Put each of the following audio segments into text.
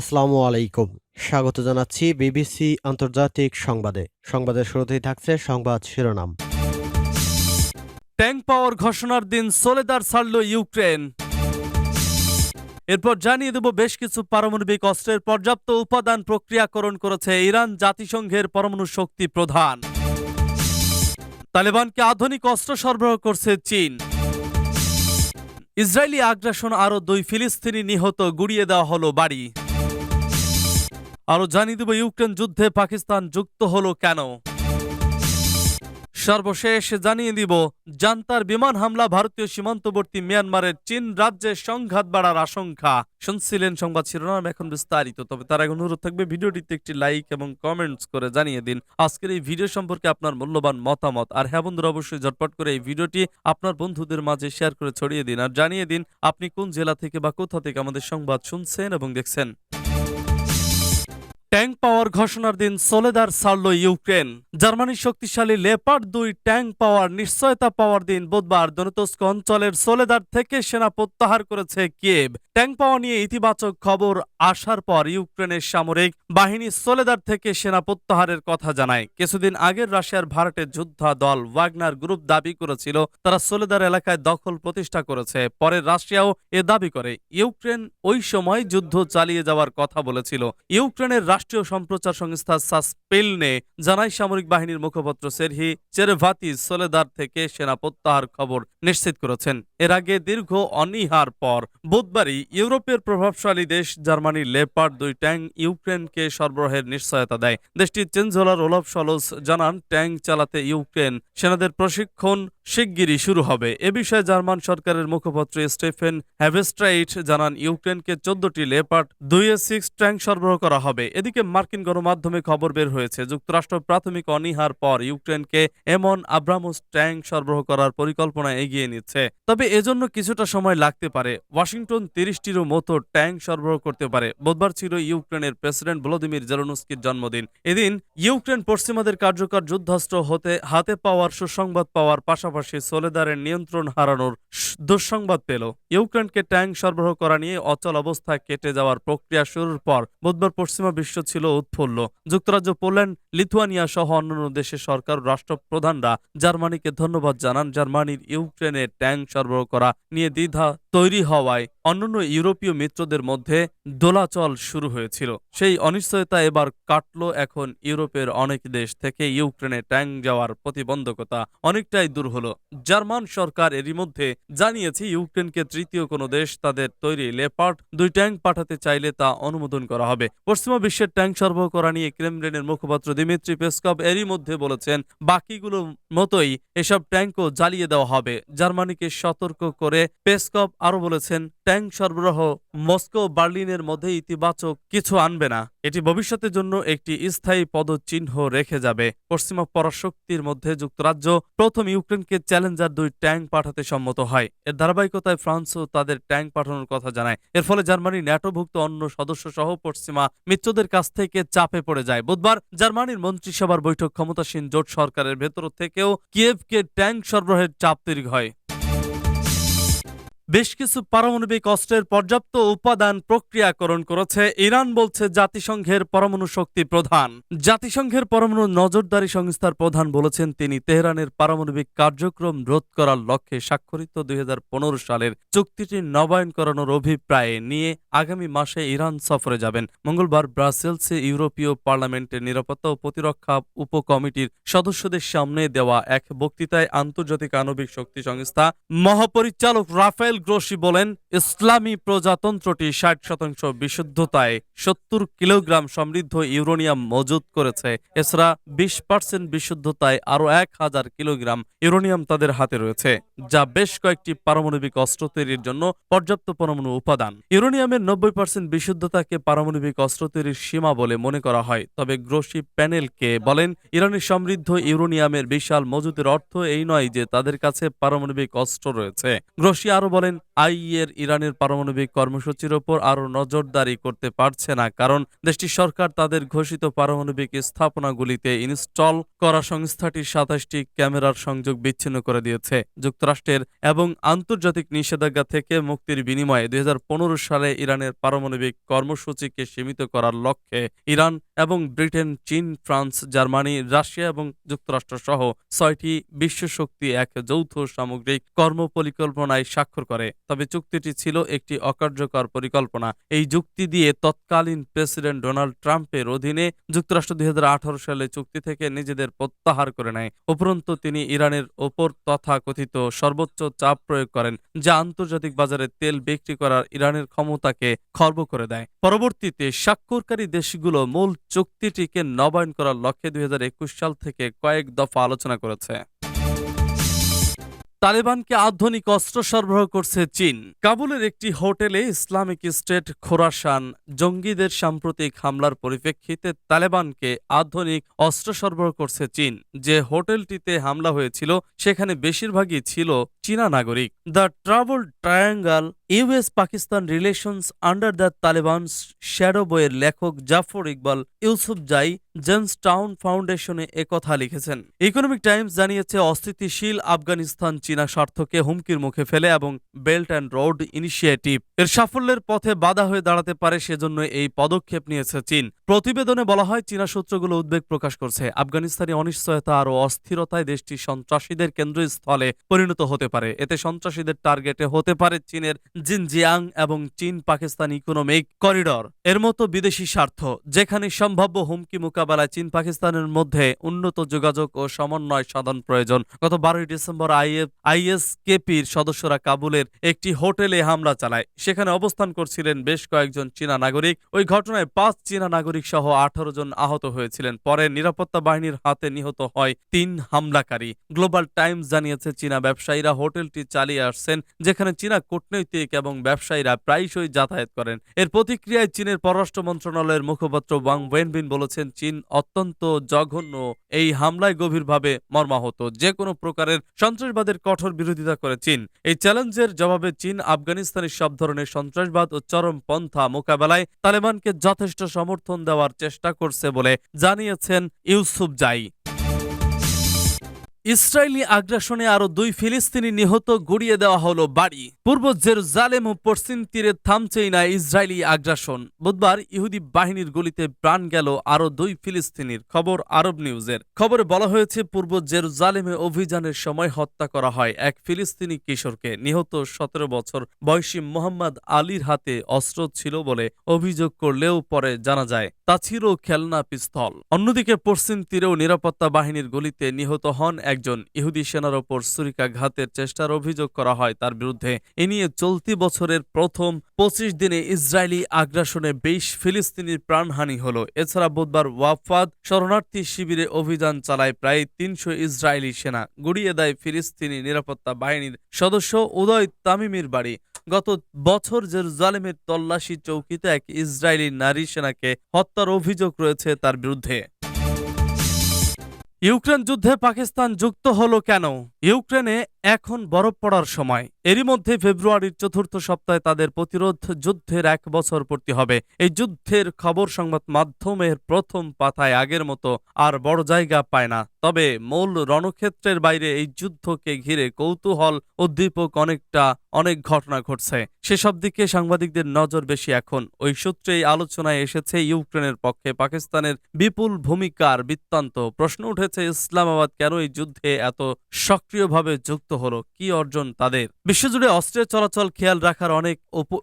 আসসালামু আলাইকুম। স্বাগত জানাচ্ছি বিবিসি আন্তর্জাতিক সংবাদে। সংবাদের শুরুতেই থাকছে সংবাদ শিরোনাম। ট্যাঙ্ক পাওয়ার ঘোষণার দিন সোলেদার ছাড়ল ইউক্রেন। এরপর জানিয়ে দেব বেশ কিছু পারমাণবিক অস্ত্রের পর্যাপ্ত উপাদান প্রক্রিয়াকরণ করেছে ইরান জাতিসংঘের পরমাণু শক্তি প্রধান। তালেবানকে আধুনিক অস্ত্র সরবরাহ করছে চীন। ইসরায়েলি আগ্রাসন আরও দুই ফিলিস্তিনি নিহত, গুড়িয়ে দেওয়া হলো বাড়ি। আরও জানিয়ে দেব, ইউক্রেন যুদ্ধে পাকিস্তান যুক্ত হলো কেন? সর্বশেষ জানিয়ে দিব, জান্তার বিমান হামলা ভারতীয় সীমান্তবর্তী মিয়ানমারের চীন রাজ্যে সংঘাত বাড়ার আশঙ্কা। শুনছিলেন সংবাদ শিরোনাম এখন বিস্তারিত, তবে তার আগে অনুরোধ থাকবে, ভিডিওটিতে একটি লাইক এবং কমেন্টস করে জানিয়ে দিন। আজকের এই ভিডিও সম্পর্কে আপনার মূল্যবান মতামত। আর হ্যাঁ বন্ধুরা, অবশ্যই ঝটপট করে এই ভিডিওটি আপনার বন্ধুদের মাঝে শেয়ার করে ছড়িয়ে দিন। আর জানিয়ে দিন, আপনি কোন জেলা থেকে বা কোথা থেকে আমাদের সংবাদ শুনছেন এবং দেখছেন। ট্যাঙ্ক পাওয়ার ঘোষণার দিন সোলেদার ছাড়ল ইউক্রেন। জার্মানির শক্তিশালী লেপার্ড দুই ট্যাঙ্ক পাওয়ার নিশ্চয়তা পাওয়ার দিন বুধবার দনতস্ক অঞ্চলের সোলেদার থেকে সেনা প্রত্যাহার করেছে কিয়েভ। ট্যাঙ্ক পাওয়া নিয়ে ইতিবাচক খবর আসার পর ইউক্রেনের সামরিক বাহিনী সোলেদার থেকে সেনা প্রত্যাহারের কথা জানায়। কিছুদিন আগের রাশিয়ার ভারতের যোদ্ধা দল ওয়াগনার গ্রুপ দাবি করেছিল, তারা সোলেদার এলাকায় দখল প্রতিষ্ঠা করেছে। পরে রাশিয়াও এ দাবি করে। ইউক্রেন ওই সময় যুদ্ধ চালিয়ে যাওয়ার কথা বলেছিল। ইউক্রেনের রাষ্ট্রীয় সম্প্রচার সংস্থা সাসপেলনে জানায় সামরিক বাহিনীর মুখপাত্র সেরহি চেরেভাতি সোলেদার থেকে সেনা প্রত্যাহার খবর নিশ্চিত করেছেন। এর আগে দীর্ঘ অনীহার পর বুধবারই ইউরোপের প্রভাবশালী দেশ জার্মানির লেপার্ড দুই ট্যাঙ্ক ইউক্রেনকে সরবরাহের নিশ্চয়তা দেয়। দেশটির চেঞ্জেলর ওলফ সলোস জানান ট্যাঙ্ক চালাতে ইউক্রেন সেনাদের প্রশিক্ষণ শিগগিরই শুরু হবে। এ বিষয়ে জার্মান সরকারের মুখপাত্র স্টেফেন হ্যাভেস্ট্রাইট জানান, ইউক্রেনকে চোদ্দটি লেপার্ড দুই এ সিক্স ট্যাঙ্ক সরবরাহ করা হবে। এদিকে মার্কিন গণমাধ্যমে খবর বের হয়েছে, যুক্তরাষ্ট্র প্রাথমিক অনীহার পর ইউক্রেনকে এমন আব্রামোস ট্যাঙ্ক সরবরাহ করার পরিকল্পনা এগিয়ে নিচ্ছে। তবে এজন্য কিছুটা সময় লাগতে পারে। ওয়াশিংটন তিরিশটিরও মতো ট্যাঙ্ক সরবরাহ করতে পারে। বুধবার ছিল ইউক্রেনের প্রেসিডেন্ট ভলোদিমির জেলনস্কির জন্মদিন। এদিন ইউক্রেন পশ্চিমাদের কার্যকর যুদ্ধাস্ত্র হতে, হাতে পাওয়ার সুসংবাদ পাওয়ার পাশাপাশি সোলেদারের নিয়ন্ত্রণ হারানোর দুঃসংবাদ পেল। ইউক্রেনকে ট্যাঙ্ক সরবরাহ করা নিয়ে অচল অবস্থা কেটে যাওয়ার প্রক্রিয়া শুরুর পর বুধবার পশ্চিমা বিশ্ব ছিল উৎফুল্ল। যুক্তরাজ্য, পোল্যান্ড, লিথুয়ানিয়া সহ অন্যান্য দেশের সরকার রাষ্ট্রপ্রধানরা জার্মানিকে ধন্যবাদ জানান। জার্মানির ইউক্রেনে ট্যাঙ্ক সরবরাহ করা নিয়ে দ্বিধা তৈরি হওয়ায় অন্যান্য ইউরোপীয় মিত্রদের মধ্যে দোলাচল শুরু হয়েছিল। সেই অনিশ্চয়তা এবার কাটলো এখন ইউরোপের অনেক দেশ থেকে ইউক্রেনে ট্যাঙ্ক যাওয়ার প্রতিবন্ধকতা অনেকটাই দূর হলো। জার্মান সরকার এরই মধ্যে জানিয়েছে, ইউক্রেনকে তৃতীয় কোনো দেশ তাদের তৈরি লেপার্ড দুই ট্যাঙ্ক পাঠাতে চাইলে তা অনুমোদন করা হবে। পশ্চিমা বিশ্বের ট্যাঙ্ক সরবরাহ করা নিয়ে ক্রেমলিনের মুখপাত্র দিমিত্রি পেসকভ এরই মধ্যে বলেছেন, বাকিগুলোর মতোই এসব ট্যাঙ্কও জ্বালিয়ে দেওয়া হবে। জার্মানিকে সতর্ক করে পেসকভ আরও বলেছেন, ট্যাঙ্ক সরবরাহ মস্কো বার্লিনের মধ্যে ইতিবাচক কিছু আনবে না। এটি ভবিষ্যতের জন্য একটি স্থায়ী পদচিহ্ন রেখে যাবে। পশ্চিমা পরাশক্তির মধ্যে যুক্তরাজ্য প্রথম ইউক্রেনকে চ্যালেঞ্জার দুই ট্যাঙ্ক পাঠাতে সম্মত হয়। এর ধারাবাহিকতায় ফ্রান্সও তাদের ট্যাঙ্ক পাঠানোর কথা জানায়। এর ফলে জার্মানি ন্যাটোভুক্ত অন্য সদস্য সহ পশ্চিমা মিত্রদের কাছ থেকে চাপে পড়ে যায়। বুধবার জার্মানির মন্ত্রিসভার বৈঠক ক্ষমতাসীন জোট সরকারের ভেতর থেকেও কিয়েভকে ট্যাঙ্ক সরবরাহের চাপ তৈরি হয়। বেশ কিছু পারমাণবিক অস্ত্রের পর্যাপ্ত উপাদান প্রক্রিয়াকরণ করেছে। ইরান বলছে জাতিসংঘের পরমাণু শক্তি প্রধান। জাতিসংঘের পরমাণু নজরদারি সংস্থার প্রধান বলেছেন তিনি তেহরানের পারমাণবিক কার্যক্রম রোধ করার লক্ষ্যে স্বাক্ষরিত দুই সালের চুক্তিটি নবায়ন করানোর অভিপ্রায় নিয়ে আগামী মাসে ইরান সফরে যাবেন। মঙ্গলবার ব্রাসেলসে ইউরোপীয় পার্লামেন্টের নিরাপত্তা ও প্রতিরক্ষা উপকমিটির সদস্যদের সামনে দেওয়া এক বক্তৃতায় আন্তর্জাতিক আণবিক শক্তি সংস্থা মহাপরিচালক রাফেল গ্রোসি বলেন, ইসলামী প্রজাতন্ত্রটি ষাট শতাংশ বিশুদ্ধতায় সত্তর কিলোগ্রাম সমৃদ্ধ ইউরোনিয়াম মজুত করেছে। এছাড়া বিশ পার্সেন্ট বিশুদ্ধতায় আরও এক হাজার কিলোগ্রাম ইউরোনিয়াম তাদের হাতে রয়েছে, যা বেশ কয়েকটি পারমাণবিক অস্ত্র তৈরির জন্য পর্যাপ্ত পরমাণু উপাদান। ইউরোনিয়ামের নব্বই পার্সেন্ট বিশুদ্ধতাকে পারমাণবিক অস্ত্র তৈরির সীমা বলে মনে করা হয়, তবে গ্রোসি প্যানেলকে বলেন ইরানের সমৃদ্ধ ইউরোনিয়ামের বিশাল মজুতের অর্থ এই নয় যে তাদের কাছে পারমাণবিক অস্ত্র রয়েছে। গ্রোসি আরও বলেন বলেন আইএর ইরানের পারমাণবিক কর্মসূচির ওপর আরও নজরদারি করতে পারছে না, কারণ দেশটির সরকার তাদের ঘোষিত পারমাণবিক স্থাপনাগুলিতে ইনস্টল করা সংস্থাটির সাতাশটি ক্যামেরার সংযোগ বিচ্ছিন্ন করে দিয়েছে। যুক্তরাষ্ট্রের এবং আন্তর্জাতিক নিষেধাজ্ঞা থেকে মুক্তির বিনিময়ে দুই হাজার পনেরো সালে ইরানের পারমাণবিক কর্মসূচিকে সীমিত করার লক্ষ্যে ইরান এবং ব্রিটেন, চীন, ফ্রান্স, জার্মানি, রাশিয়া এবং যুক্তরাষ্ট্র সহ ছয়টি বিশ্বশক্তি এক যৌথ সামগ্রিক কর্মপরিকল্পনায় স্বাক্ষর করে। তবে চুক্তিটি ছিল একটি অকার্যকর পরিকল্পনা। এই যুক্তি দিয়ে তৎকালীন প্রেসিডেন্ট ডোনাল্ড ট্রাম্পের অধীনে যুক্তরাষ্ট্র দুই হাজার আঠারো সালে চুক্তি থেকে নিজেদের প্রত্যাহার করে নেয়। উপরন্তু তিনি ইরানের ওপর তথাকথিত সর্বোচ্চ চাপ প্রয়োগ করেন, যা আন্তর্জাতিক বাজারে তেল বিক্রি করার ইরানের ক্ষমতাকে খর্ব করে দেয়। পরবর্তীতে স্বাক্ষরকারী দেশগুলো মূল চুক্তিটিকে নবায়ন করার লক্ষ্যে দুই হাজার একুশ সাল থেকে কয়েক দফা আলোচনা করেছে। তালেবানকে আধুনিক অস্ত্র সরবরাহ করছে চীন। কাবুলের একটি হোটেলে ইসলামিক স্টেট খোরাসান জঙ্গিদের সাম্প্রতিক হামলার পরিপ্রেক্ষিতে তালেবানকে আধুনিক অস্ত্র সরবরাহ করছে চীন। যে হোটেলটিতে হামলা হয়েছিল, সেখানে বেশিরভাগই ছিল চীনা নাগরিক। The travel triangle US Pakistan relations under the Taliban shadow বইয়ের লেখক জাফর ইকবাল ইউসুফ জাই জেন্স টাউন ফাউন্ডেশনে একথা লিখেছেন। ইকোনমিক টাইমস জানিয়েছে, অস্থিতিশীল আফগানিস্তান চীনা স্বার্থকে হুমকির মুখে ফেলে এবং বেল্ট অ্যান্ড রোড ইনিশিয়েটিভ এর সাফল্যের পথে বাধা হয়ে দাঁড়াতে পারে সেজন্য এই পদক্ষেপ নিয়েছে চীন। প্রতিবেদনে বলা হয়, চীনা সূত্রগুলো উদ্বেগ প্রকাশ করছে। আফগানিস্তানি অনিশ্চয়তা আর অস্থিরতায় দেশটি সন্ত্রাসীদের কেন্দ্রস্থলে পরিণত হতে পারে। এতে সন্ত্রাসীদের টার্গেটে হতে পারে চীনের জিনজিয়াং এবং চীন পাকিস্তান ইকোনমিক করিডর। এর মতো বিদেশি স্বার্থ, যেখানে সম্ভাব্য হুমকি মোকাবেলায় চীন পাকিস্তানের মধ্যে উন্নত যোগাযোগ ও সমন্বয় সাধন প্রয়োজন। গত বারোই ডিসেম্বর আইএফ আইএসকেপির সদস্যরা কাবুলের একটি হোটেলে হামলা চালায়। সেখানে অবস্থান করছিলেন বেশ কয়েকজন চীনা নাগরিক। ওই ঘটনায় পাঁচ চীনা নাগরিক সহ আঠারো জন আহত হয়েছিলেন। পরে নিরাপত্তা বাহিনীর হাতে নিহত হয় তিন হামলাকারী। গ্লোবাল টাইমস জানিয়েছে, চীনা ব্যবসায়ীরা হোটেলটি চালিয়ে আসছেন, যেখানে চীনা কূটনৈতিক এবং ব্যবসায়ীরা প্রায়শই যাতায়াত করেন। এর প্রতিক্রিয়ায় চীনের পররাষ্ট্র মন্ত্রণালয়ের মুখপাত্র ওয়াং ওয়েনবিন বলেছেন, চীন অত্যন্ত জঘন্য এই হামলায় গভীরভাবে মর্মাহত। যে কোনো প্রকারের সন্ত্রাসবাদের কঠোর বিরোধিতা করে চীন। এই চ্যালেঞ্জের জবাবে চীন, আফগানিস্তানের সব ধরনের সন্ত্রাসবাদ ও চরমপন্থা মোকাবেলায় তালেবানকে যথেষ্ট সমর্থন দেওয়ার চেষ্টা করছে বলে জানিয়েছেন ইউসুফ জাই। ইসরায়েলি আগ্রাসনে আরও দুই ফিলিস্তিনি নিহত গুড়িয়ে দেওয়া হলো বাড়ি। পূর্ব জেরুজালেম ও পশ্চিম তীরে থামছেই না ইসরায়েলি আগ্রাসন। বুধবার ইহুদি বাহিনীর গুলিতে প্রাণ গেল আরও দুই ফিলিস্তিনির, খবর আরব নিউজের। খবরে বলা হয়েছে, পূর্ব জেরুজালেমে অভিযানের সময় হত্যা করা হয় এক ফিলিস্তিনি কিশোরকে। নিহত সতেরো বছর বয়সী মোহাম্মদ আলীর হাতে অস্ত্র ছিল বলে অভিযোগ করলেও পরে জানা যায়, তা ছিল খেলনা পিস্তল। অন্যদিকে পশ্চিম তীরেও নিরাপত্তা বাহিনীর গুলিতে নিহত হন একজন ইহুদি সেনার ওপর ছুরিকাঘাতের চেষ্টার অভিযোগ করা হয় তার বিরুদ্ধে। এ নিয়ে চলতি বছরের প্রথম পঁচিশ দিনে ইসরায়েলি আগ্রাসনে বেশ ফিলিস্তিনির প্রাণহানি হল। এছাড়া বুধবার ওয়াফাদ শরণার্থী শিবিরে অভিযান চালায় প্রায় তিনশো ইসরায়েলি সেনা। গুড়িয়ে দেয় ফিলিস্তিনি নিরাপত্তা বাহিনীর সদস্য উদয় তামিমের বাড়ি। গত বছর জেরুজালেমের তল্লাশি চৌকিতে এক ইসরায়েলি নারী সেনাকে হত্যার অভিযোগ রয়েছে তার বিরুদ্ধে। ইউক্রেন যুদ্ধে পাকিস্তান যুক্ত হলো কেন? ইউক্রেনে এখন বরফ পড়ার সময়। এরই মধ্যে ফেব্রুয়ারির চতুর্থ সপ্তাহে তাদের প্রতিরোধ যুদ্ধের এক বছর পূর্তি হবে। এই যুদ্ধের খবর সংবাদ মাধ্যমের প্রথম পাতায় আগের মতো আর বড় জায়গা পায় না। তবে মূল রণক্ষেত্রের বাইরে এই যুদ্ধকে ঘিরে কৌতূহল উদ্দীপক অনেকটা, অনেক ঘটনা ঘটছে। সেসব দিকে সাংবাদিকদের নজর বেশি এখন। ওই সূত্রেই আলোচনায় এসেছে ইউক্রেনের পক্ষে পাকিস্তানের বিপুল ভূমিকার বৃত্তান্ত। প্রশ্ন উঠেছে, ইসলামাবাদ কেন এই যুদ্ধে এত সক্রিয়ভাবে যুক্ত হলো? কি অর্জন তাদের? বিশ্বজুড়ে অস্ত্রের চলাচল খেয়াল রাখার অনেক উপ-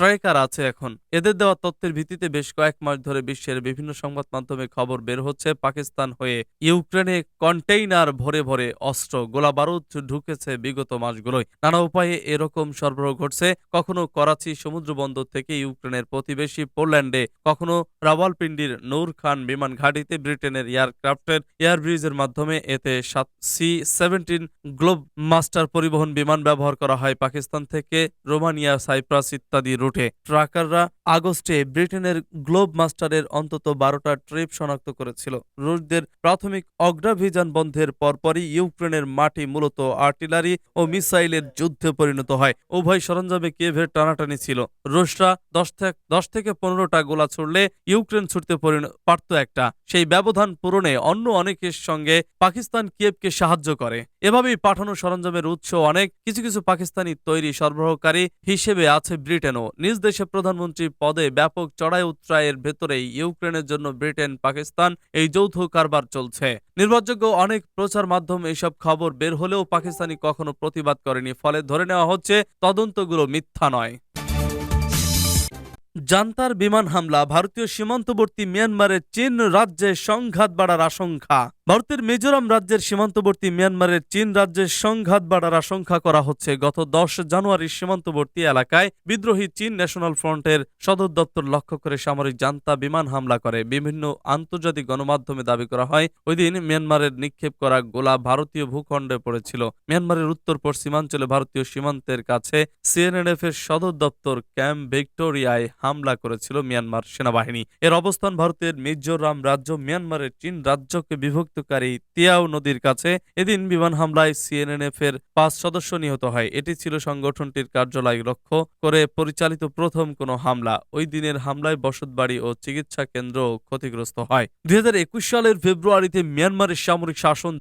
ট্র্যাকার আছে এখন। এদের দেওয়া তথ্যের ভিত্তিতে বেশ কয়েক মাস ধরে বিশ্বের বিভিন্ন সংবাদ মাধ্যমে খবর বের হচ্ছে পাকিস্তান হয়ে ইউক্রেনে কন্টেইনার ভরে ভরে অস্ত্র। গোলা বারুদ ঢুকেছে বিগত মাসগুলোয়। নানা উপায়ে এরকম সরবরাহ ঘটছে। কখনো করাচি সমুদ্র বন্দর থেকে ইউক্রেনের প্রতিবেশী পোল্যান্ডে, কখনো রাওয়ালপিন্ডির নূর খান বিমান ঘাটিতে ব্রিটেনের এয়ারক্রাফটের এয়ার ব্রিজের মাধ্যমে। এতে সাত সি সেভেন্টিন গ্লোব মাস্টার পরিবহন বিমান ব্যবহার করা হয়। পাকিস্তান থেকে রোমানিয়া, সাইপ্রাস ইত্যাদি রুটে রুটে ট্রাকাররা আগস্টে ব্রিটেনের গ্লোব মাস্টারের অন্তত বারোটা ট্রিপ শনাক্ত করেছিল। রুশদের প্রাথমিক অগ্রাভিযান বন্ধের পরপরই ইউক্রেনের মাটি মূলত আর্টিলারি ও মিসাইলের যুদ্ধে পরিণত হয়। উভয় সরঞ্জামে কিয়েভের টানাটানি ছিল। রুশরা দশ থেকে দশ থেকে পনেরোটা গোলা ছুড়লে ইউক্রেন ছুটতে পারত একটা। সেই ব্যবধান পূরণে অন্য অনেকের সঙ্গে পাকিস্তান কিয়েভকে সাহায্য করে। এভাবেই পাঠানো সরঞ্জামের উৎস অনেক। কিছু কিছু পাকিস্তানি তৈরি সরবরাহকারী হিসেবে আছে ব্রিটেনও। নিজ দেশে প্রধানমন্ত্রী পদে ব্যাপক চড়াই উত্রায়ের ভেতরেই ইউক্রেনের জন্য ব্রিটেন, পাকিস্তান এই যৌথ কারবার চলছে। নির্ভরযোগ্য অনেক প্রচার মাধ্যম এসব খবর বের হলেও পাকিস্তানি কখনো প্রতিবাদ করেনি। ফলে ধরে নেওয়া হচ্ছে, তদন্তগুলো মিথ্যা নয়। জান্তার বিমান হামলা, ভারতীয় সীমান্তবর্তী মিয়ানমারের চীন রাজ্যে সংঘাত বাড়ার আশঙ্কা। ভারতের মিজোরাম রাজ্যের সীমান্তবর্তী মিয়ানমারের চীন রাজ্যের সংঘাত বাড়ার আশঙ্কা করা হচ্ছে। গত দশ জানুয়ারি সীমান্তবর্তী এলাকায় বিদ্রোহী চীন ন্যাশনাল ফ্রন্টের সদর দপ্তর লক্ষ্য করে সামরিক জান্তা বিমান হামলা করে। বিভিন্ন আন্তর্জাতিক গণমাধ্যমে দাবি করা হয়, ওই দিন মিয়ানমারের নিক্ষেপ করা গোলা ভারতীয় ভূখণ্ডে পড়েছিল। মিয়ানমারের উত্তর পশ্চিমাঞ্চলে ভারতীয় সীমান্তের কাছে সিএনএনএফ এর সদর দপ্তর ক্যাম্প ভিক্টোরিয়ায় হামলা করেছিল মিয়ানমার সেনাবাহিনী। এর অবস্থান ভারতের মিজোরাম রাজ্য। মিয়ানমারের চীন রাজ্যকে বিভক্তকারী তিয়াও নদীর কাছে এদিন বিমান হামলায় সিএনএনএফ এর পাঁচ সদস্য নিহত হয়। এটি ছিল সংগঠনটির কার্যালয় লক্ষ্য করে পরিচালিত প্রথম কোনো হামলা। ওই দিনের হামলায় বসতবাড়ি ও চিকিৎসা কেন্দ্র ক্ষতিগ্রস্ত হয়। দুই হাজার একুশ সালের ফেব্রুয়ারিতে মিয়ানমারের সামরিক শাসন